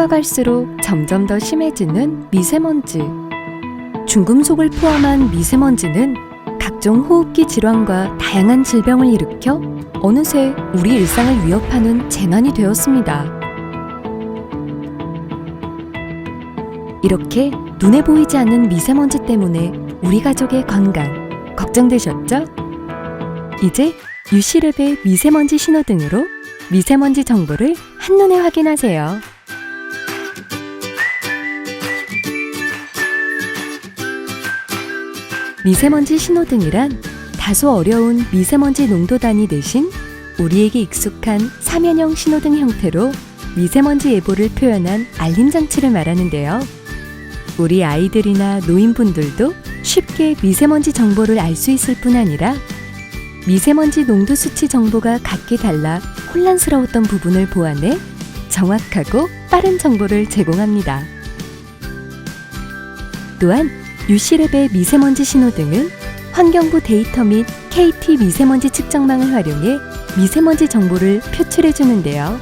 시대가 갈수록 점점 더 심해지는 미세먼지. 중금속을 포함한 미세먼지는 각종 호흡기 질환과 다양한 질병을 일으켜 어느새 우리 일상을 위협하는 재난이 되었습니다. 이렇게 눈에 보이지 않는 미세먼지 때문에 우리 가족의 건강 걱정되셨죠? 이제 유시랩의 미세먼지 신호등으로 미세먼지 정보를 한눈에 확인하세요. 미세먼지 신호등이란 다소 어려운 미세먼지 농도 단위 대신 우리에게 익숙한 사면형 신호등 형태로 미세먼지 예보를 표현한 알림 장치를 말하는데요. 우리 아이들이나 노인분들도 쉽게 미세먼지 정보를 알 수 있을 뿐 아니라 미세먼지 농도 수치 정보가 각기 달라 혼란스러웠던 부분을 보완해 정확하고 빠른 정보를 제공합니다. 또한 유시랩의 미세먼지 신호등은 환경부 데이터 및 KT 미세먼지 측정망을 활용해 미세먼지 정보를 표출해 주는데요.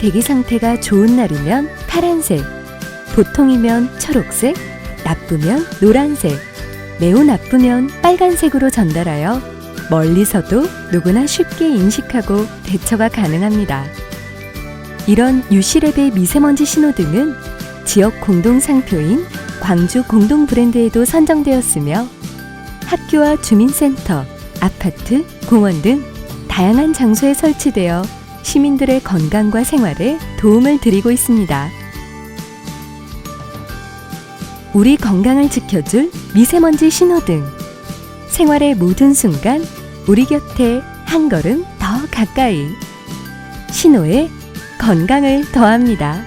대기 상태가 좋은 날이면 파란색, 보통이면 초록색, 나쁘면 노란색, 매우 나쁘면 빨간색으로 전달하여 멀리서도 누구나 쉽게 인식하고 대처가 가능합니다. 이런 유시랩의 미세먼지 신호등은 지역 공동 상표인 광주 공동 브랜드에도 선정되었으며 학교와 주민센터, 아파트, 공원 등 다양한 장소에 설치되어 시민들의 건강과 생활에 도움을 드리고 있습니다. 우리 건강을 지켜줄 미세먼지 신호등. 생활의 모든 순간 우리 곁에 한 걸음 더 가까이. 신호에 건강을 더합니다.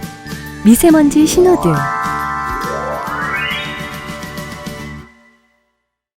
미세먼지 신호등.